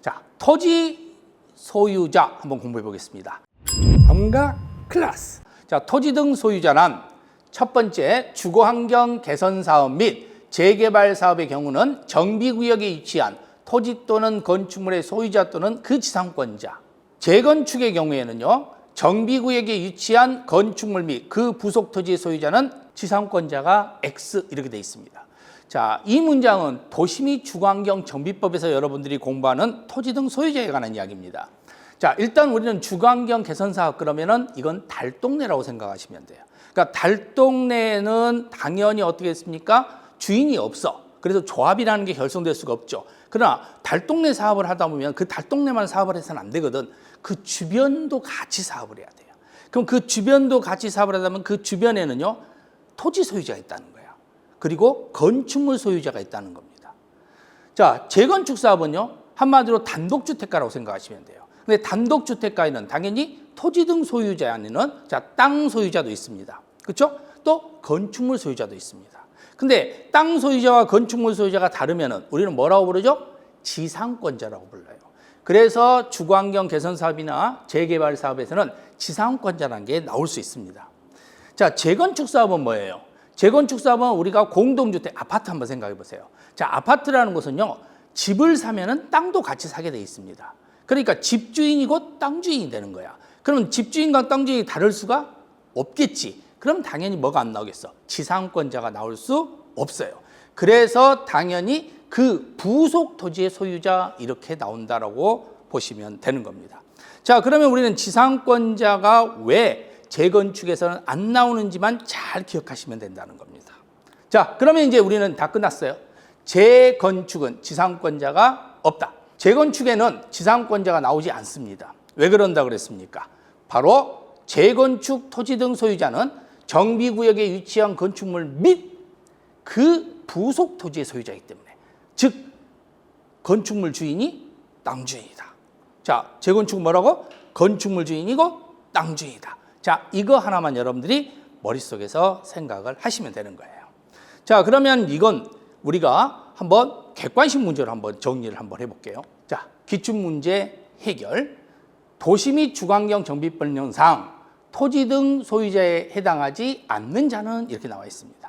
자, 토지 소유자 한번 공부해 보겠습니다. 다문과 클라스. 자, 토지 등 소유자는 첫 번째 주거 환경 개선 사업 및 재개발 사업의 경우는 정비구역에 위치한 토지 또는 건축물의 소유자 또는 그 지상권자. 재건축의 경우에는요, 정비구역에 위치한 건축물 및 그 부속 토지의 소유자는 지상권자가 X 이렇게 돼 있습니다. 자, 이 문장은 및 주거환경 정비법에서 여러분들이 공부하는 토지 등 소유자에 관한 이야기입니다. 자, 일단 우리는 주거환경 개선 사업 그러면은 이건 달동네라고 생각하시면 돼요. 그러니까 달동네는 당연히 어떻게 했습니까? 주인이 없어. 그래서 조합이라는 게 결성될 수가 없죠. 그러나 달동네 사업을 하다 보면 그 달동네만 사업을 해서는 안 되거든. 그 주변도 같이 사업을 해야 돼요. 그럼 그 주변도 같이 사업을 하다 보면 그 주변에는요, 토지 소유자가 있다는 거야. 그리고 건축물 소유자가 있다는 겁니다. 자, 재건축 사업은요, 한마디로 단독주택가라고 생각하시면 돼요. 근데 단독주택가에는 당연히 토지 등 소유자 안에는 자, 땅 소유자도 있습니다. 그렇죠? 또 건축물 소유자도 있습니다. 근데 땅 소유자와 건축물 소유자가 다르면은 우리는 뭐라고 부르죠? 지상권자라고 불러요. 그래서 주거환경 개선 사업이나 재개발 사업에서는 지상권자라는 게 나올 수 있습니다. 자, 재건축 사업은 뭐예요? 재건축 사업은 우리가 공동주택 아파트 한번 생각해 보세요. 자, 아파트라는 것은요. 집을 사면은 땅도 같이 사게 돼 있습니다. 그러니까 집주인이고 땅 주인이 되는 거야. 그럼 집주인과 땅 주인이 다를 수가 없겠지. 그럼 당연히 뭐가 안 나오겠어? 지상권자가 나올 수 없어요. 그래서 당연히 그 부속 토지의 소유자 이렇게 나온다라고 보시면 되는 겁니다. 자, 그러면 우리는 지상권자가 왜 재건축에서는 안 나오는지만 잘 기억하시면 된다는 겁니다. 자, 그러면 이제 우리는 다 끝났어요. 재건축은 지상권자가 없다. 재건축에는 지상권자가 나오지 않습니다. 왜 그런다 그랬습니까? 바로 재건축 토지 등 소유자는 정비구역에 위치한 건축물 및 그 부속 토지의 소유자이기 때문에 즉 건축물 주인이 땅 주인이다. 자, 재건축 뭐라고? 건축물 주인이고 땅 주인이다. 자, 이거 하나만 여러분들이 머릿속에서 생각을 하시면 되는 거예요. 자, 그러면 이건 우리가 한번 객관식 문제로 한번 정리를 한번 해볼게요. 자, 기출 문제 해결. 도시 및 주거환경 정비법령상 토지 등 소유자에 해당하지 않는 자는 이렇게 나와 있습니다.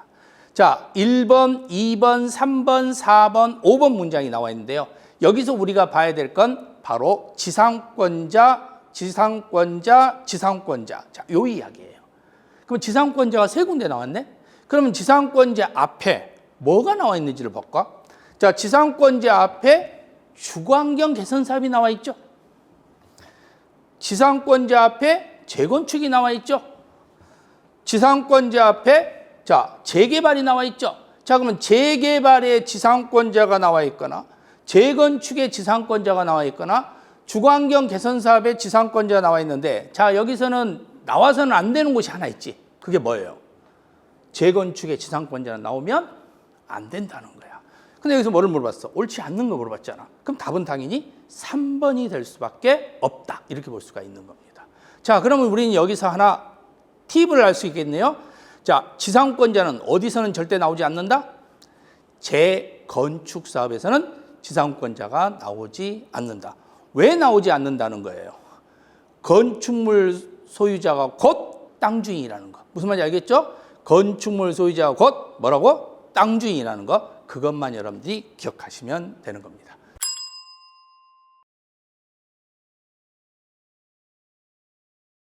자, 1번, 2번, 3번, 4번, 5번 문장이 나와 있는데요. 여기서 우리가 봐야 될 건 바로 지상권자, 지상권자, 지상권자. 자, 요 이야기예요. 그럼 지상권자가 세 군데 나왔네? 그러면 지상권자 앞에 뭐가 나와 있는지를 볼까? 자, 지상권자 앞에 주거환경 개선 사업이 나와 있죠? 지상권자 앞에 재건축이 나와 있죠? 지상권자 앞에 자, 재개발이 나와 있죠? 자, 그러면 재개발의 지상권자가 나와 있거나 재건축의 지상권자가 나와 있거나 주거환경 개선 사업의 지상권자가 나와 있는데 자, 여기서는 나와서는 안 되는 곳이 하나 있지. 그게 뭐예요? 재건축의 지상권자가 나오면 안 된다는 거야. 근데 여기서 뭐를 물어봤어? 옳지 않는 거 물어봤잖아. 그럼 답은 당연히 3번이 될 수밖에 없다. 이렇게 볼 수가 있는 겁니다. 자, 그러면 우리는 여기서 하나 팁을 알 수 있겠네요. 자, 지상권자는 어디서는 절대 나오지 않는다? 재건축 사업에서는 지상권자가 나오지 않는다. 왜 나오지 않는다는 거예요? 건축물 소유자가 곧 땅 주인이라는 거. 무슨 말인지 알겠죠? 건축물 소유자가 곧 뭐라고? 땅 주인이라는 거. 그것만 여러분들이 기억하시면 되는 겁니다.